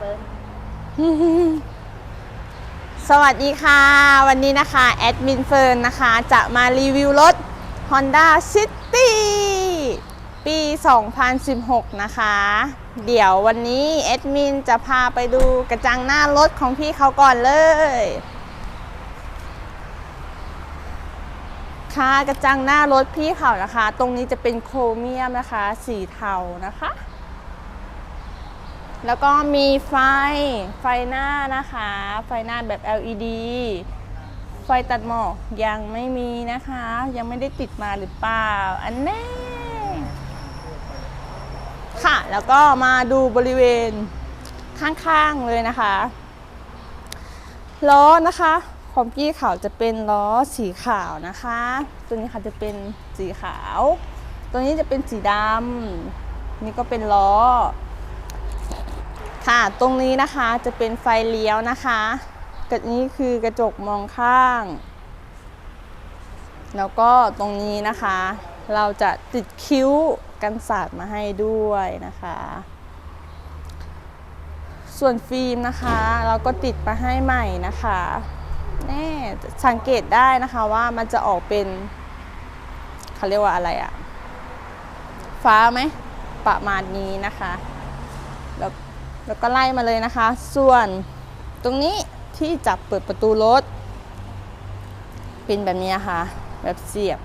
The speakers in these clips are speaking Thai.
เฟิร์นสวัสดีค่ะ วันนี้นะคะแอดมินเฟิร์นนะคะ จะมารีวิวรถ Honda City ปี 2016 นะคะ เดี๋ยววันนี้แอดมินจะพาไปดูกระจังหน้ารถของพี่เขาก่อนเลย ค่ะกระจังหน้ารถพี่เขานะคะ ตรงนี้จะเป็นโครเมียมนะคะ สีเทานะคะ แล้วก็มีไฟไฟหน้านะคะ ไฟหน้าแบบ LED ไฟตัดหมอกยังไม่มีนะคะ ยังไม่ได้ติดมาหรือเปล่า อันแน่ค่ะ แล้วก็มาดูบริเวณข้างๆเลยนะคะล้อนะคะของพี่ขาวจะเป็นล้อสีขาวนะคะ ตัวนี้ค่ะจะเป็นสีขาว ตัวนี้จะเป็นสีดำนี่ก็เป็นล้อ ค่ะ ตรงนี้นะคะจะเป็นไฟเลี้ยวนะคะกระนี้คือกระจกมองข้าง แล้วก็ตรงนี้นะคะ เราจะติดคิ้วกันสาดมาให้ด้วยนะคะ ส่วนฟิล์มนะคะ เราก็ติดมาให้ใหม่นะคะแน่สังเกตได้นะคะว่ามันจะออกเป็นเขาเรียกว่าอะไรอะฟ้าไหมประมาณนี้นะคะ แล้วก็ไล่มาเลยนะคะ ส่วนตรงนี้ที่จับเปิดประตูรถ เป็นแบบนี้ค่ะ แบบเสียบ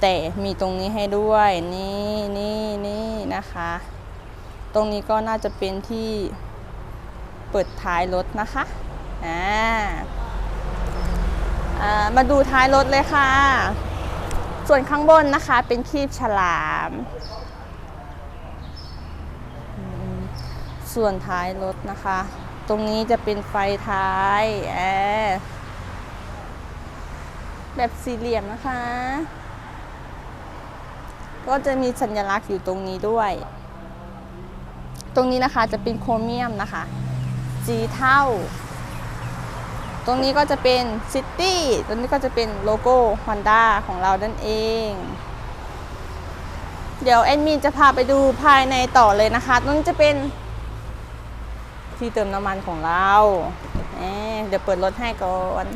แต่มีตรงนี้ให้ด้วยนี่นี่นี่นะคะ ตรงนี้ก็น่าจะเป็นที่เปิดท้ายรถนะคะอ่าอ่ามาดูท้ายรถเลยค่ะ ส่วนข้างบนนะคะเป็นคีบฉลาม ส่วนท้ายรถนะคะ ตรงนี้จะเป็นไฟท้ายแอร์แบบสี่เหลี่ยมนะคะ ก็จะมีสัญลักษณ์อยู่ตรงนี้ด้วย ตรงนี้นะคะจะเป็นโครเมียมนะคะสีเท่า ตรงนี้ก็จะเป็นซิตี้ตรงนี้ก็จะเป็นโลโก้ Honda ของเรานั่นเอง เดี๋ยวแอดมินจะพาไปดูภายในต่อเลยนะคะตรงนี้จะเป็น ที่เติมน้ำมันของเราเอ๊เดี๋ยวเปิดรถให้ก่อน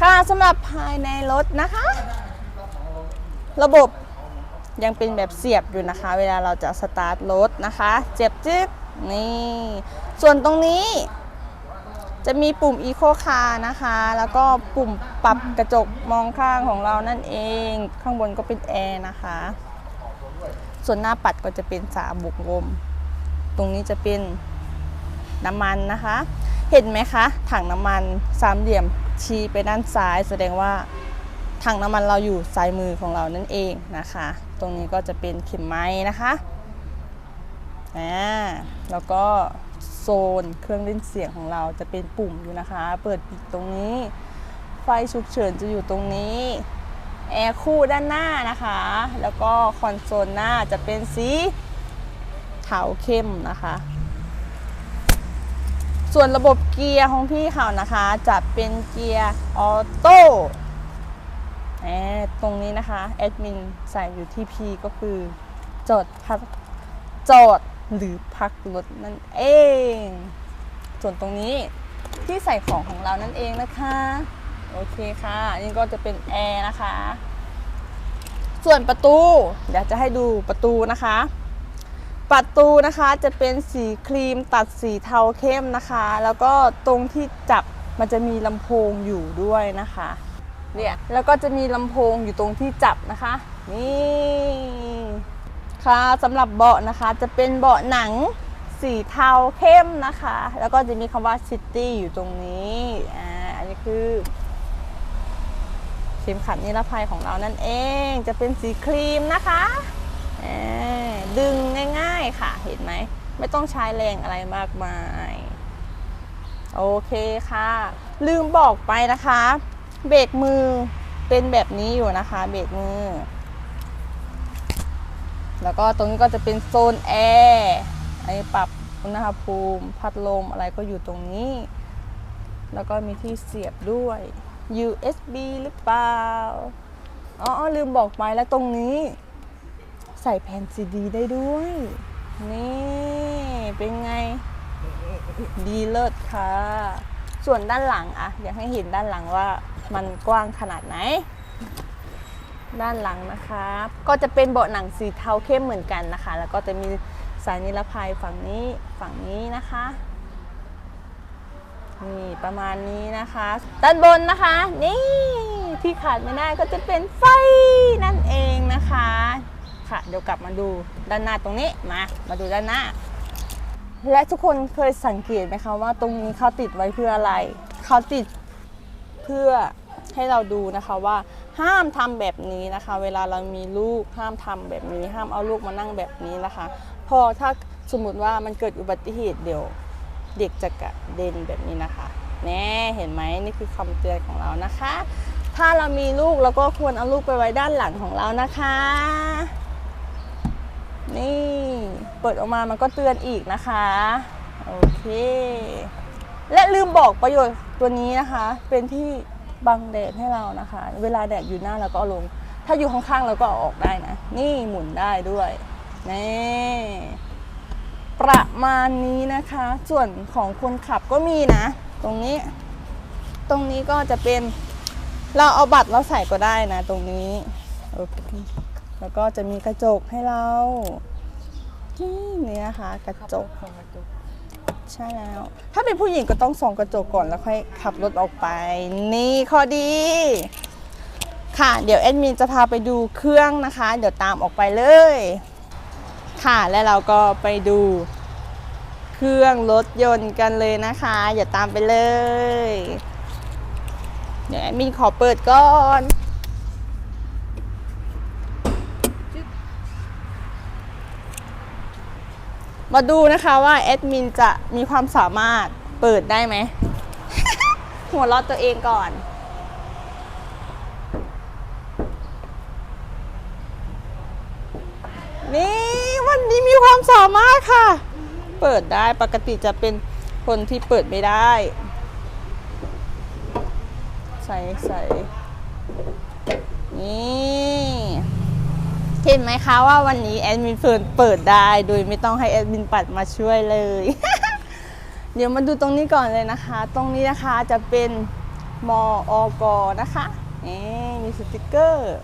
ค่ะสำหรับภายในรถนะคะ ระบบยังเป็นแบบเสียบอยู่นะคะ เวลาเราจะสตาร์ทรถนะคะ เจ็บจึ๊กนี่ ส่วนตรงนี้ จะมีปุ่ม Eco Car นะคะ แล้วก็ปุ่มปรับกระจกมองข้างของเรานั่นเอง ข้างบนก็เป็นแอร์นะคะ ส่วนหน้าปัดก็จะเป็นสามบุกลม ตรงนี้จะเป็นน้ำมันนะคะ เห็นไหมคะถังน้ำมันสามเหลี่ยมชี้ไปด้านซ้าย แสดงว่าถังน้ำมันเราอยู่ซ้ายมือของเรานั่นเองนะคะ ตรงนี้ก็จะเป็นเข็มไม้นะคะอ่าแล้วก็โซนเครื่องเล่นเสียงของเราจะเป็นปุ่มอยู่นะคะ เปิดปิดตรงนี้ ไฟฉุกเฉินจะอยู่ตรงนี้แอร์คู่ด้านหน้านะคะ แล้วก็คอนโซลหน้าจะเป็นสี ขาวเข้มนะคะ ส่วนระบบเกียร์ของพี่เขานะคะ จะเป็นเกียร์ออโต้แหมตรงนี้นะคะแอดมินใส่อยู่ที่ P ก็คือจอดพักจอดหรือพักรถนั่นเอง ส่วนตรงนี้ที่ใส่ของของเรานั่นเองนะคะ โอเคค่ะนี่ก็จะเป็นแอร์นะคะ ส่วนประตู เดี๋ยวจะให้ดูประตูนะคะ ประตูนะคะจะเป็นสีครีมตัดสีเทาเข้มนะคะ แล้วก็ตรงที่จับมันจะมีลำโพงอยู่ด้วยนะคะเนี่ยแล้วก็จะมีลำโพงอยู่ตรงที่จับนะคะนี่ค่ะสำหรับเบาะนะคะจะเป็นเบาะหนังสีเทาเข้มนะคะ แล้วก็จะมีคำว่า City อยู่ตรงนี้อ่าอันนี้คือเข็มขัดนิรภัยของเรานั่นเอง จะเป็นสีครีมนะคะอ่า ดึงง่าย ๆค่ะ เห็นไหม ไม่ต้องใช้แรงอะไรมากมาย โอเคค่ะ ลืมบอกไปนะคะ เบรกมือเป็นแบบนี้อยู่นะคะ เบรกมือ แล้วก็ตรงนี้ก็จะเป็นโซนแอร์ไอ้ปรับอุณหภูมิ พัดลมอะไรก็อยู่ตรงนี้ แล้วก็มีที่เสียบด้วย USB หรือเปล่า อ๋อ ลืมบอกไปแล้วตรงนี้ ใส่แผ่นซีดีได้ด้วย นี่ เป็นไง ดีเลิศค่ะ ส่วนด้านหลังอะอยากให้เห็นด้านหลังว่ามันกว้างขนาดไหน ด้านหลังนะคะก็จะเป็นเบาะหนังสีเทาเข้มเหมือนกันนะคะ แล้วก็จะมีสายนิรภัยฝั่งนี้ฝั่งนี้นะคะนี่ประมาณนี้นะคะ ด้านบนนะคะ นี่ที่ขาดไม่ได้ก็จะเป็นไฟนั่นเองนะคะ ค่ะ เดี๋ยวกลับมาดูด้านหน้าตรงนี้มา มาดูด้านหน้า และทุกคนเคยสังเกตไหมคะว่าตรงนี้เขาติดไว้เพื่ออะไรเขาติดเพื่อให้เราดูนะคะว่าห้ามทำแบบนี้นะคะ เวลาเรามีลูกห้ามทำแบบนี้ ห้ามเอาลูกมานั่งแบบนี้นะคะ พอถ้าสมมติว่ามันเกิดอุบัติเหตุเดี๋ยวเด็กจะกระเด็นแบบนี้นะคะแน่เห็นไหมนี่คือคำเตือนของเรานะคะ ถ้าเรามีลูกเราก็ควรเอาลูกไปไว้ด้านหลังของเรานะคะ นี่เปิดออกมามันก็เตือนอีกนะคะ โอเค และลืมบอกประโยชน์ตัวนี้นะคะ เป็นที่บังแดดให้เรานะคะ เวลาแดดอยู่หน้าเราก็เอาลง ถ้าอยู่ข้างๆเราก็เอาออกได้นะ นี่หมุนได้ด้วยนี่ประมาณนี้นะคะ ส่วนของคนขับก็มีนะ ตรงนี้ ตรงนี้ก็จะเป็น เราเอาบัตรเราใส่ก็ได้นะ ตรงนี้โอเค แล้วก็จะมีกระจกให้เรา นี่นี่นะคะกระจกของกระจก ใช่แล้ว ถ้าเป็นผู้หญิงก็ต้องส่องกระจกก่อนแล้วค่อยขับรถออกไป นี่ข้อดี ค่ะ เดี๋ยวแอดมินจะพาไปดูเครื่องนะคะ เดี๋ยวตามออกไปเลย ค่ะและเราก็ไปดูเครื่องรถยนต์กันเลยนะคะอย่าตามไปเลย เดี๋ยวแอดมินขอเปิดก่อน มาดูนะคะว่าแอดมินจะมีความสามารถเปิดได้ไหม หัวเราะตัวเองก่อน นี่วันนี้มีความสามารถค่ะ เปิดได้ปกติจะเป็นคนที่เปิดไม่ได้ ใส่ใส่นี่ เห็นไหมคะว่าวันนี้แอดมินเฟิร์นเปิดได้โดยไม่ต้องให้แอดมินปัดมาช่วยเลย เดี๋ยวมาดูตรงนี้ก่อนเลยนะคะ ตรงนี้นะคะจะเป็นมออกนะคะนี่มีสติกเกอร์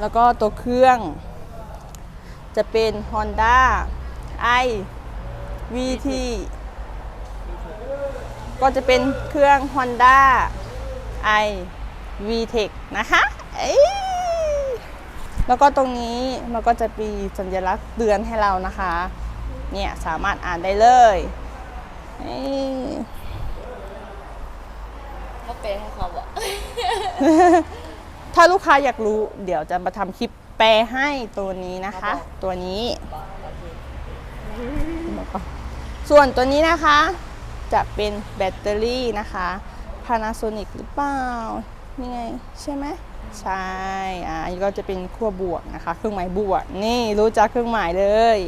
แล้วก็ตัวเครื่อง จะเป็น Honda i VT ก็จะเป็นเครื่อง Honda i VTEC นะคะ เอ้ แล้วก็ตรงนี้มันก็จะมีสัญลักษณ์เตือนให้เรานะคะ เนี่ยสามารถอ่านได้เลยนี่ก็เปย์ให้เขาอะถ้าลูกค้าอยากรู้ เดี๋ยวจะมาทำคลิปแปลให้ตัวนี้นะคะ ตัวนี้ ส่วนตัวนี้นะคะ จะเป็นแบตเตอรี่นะคะ Panasonic หรือเปล่านี่ไง ใช่ไหม ใช่อ่าอันนี้ก็จะเป็นขั้วบวกนะคะ เครื่องหมายบวก นี่รู้จักเครื่องหมายเลย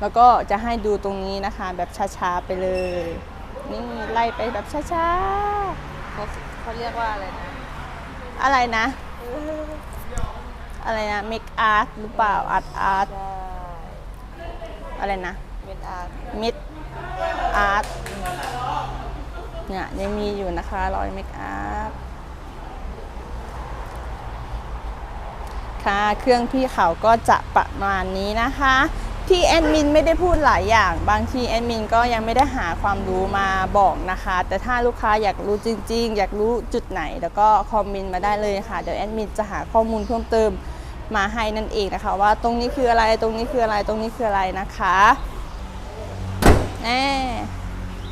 แล้วก็จะให้ดูตรงนี้นะคะ แบบช้าๆไปเลย นี่ไล่ไปแบบช้าๆเขาเขาเรียกว่าอะไรนะ อะไรนะ อะไรนะ make art หรือเปล่า art art ได้อะไรนะเป็นอาร์ต mid art เนี่ยยังมีอยู่นะคะรอย make art ค่ะเครื่องพี่เขาก็จะประมาณนี้นะคะที่แอดมินไม่ได้พูดหลายอย่าง บางทีแอดมินก็ยังไม่ได้หาความรู้มาบอกนะคะ แต่ถ้าลูกค้าอยากรู้จริง ๆ อยากรู้จุดไหน แล้วก็คอมเมนต์มาได้เลยค่ะ เดี๋ยวแอดมินจะหาข้อมูลเพิ่มเติมมาให้นั่นเองนะคะ ว่าตรงนี้คืออะไรตรงนี้คืออะไรตรงนี้คืออะไรนะคะแน่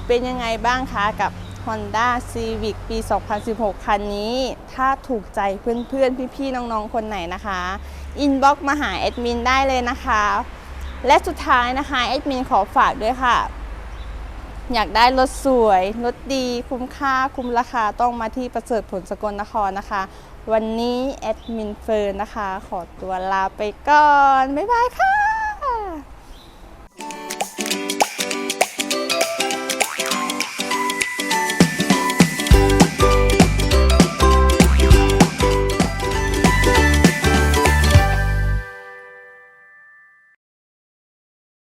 เป็นยังไงบ้างคะกับ Honda Civic ปี 2016 คันนี้ ถ้าถูกใจเพื่อนๆ พี่ๆ น้องๆ คนไหนนะคะอินบ็อกมาหาแอดมินได้เลยนะคะ และสุดท้ายนะคะแอดมินขอฝากด้วยค่ะ อยากได้รถสวย รถดี คุ้มค่า คุ้มราคา ต้องมาที่ประเสริฐผลสกลนครนะคะ วันนี้แอดมินเฟิร์นนะคะ ขอตัวลาไปก่อน บ๊ายบายค่ะ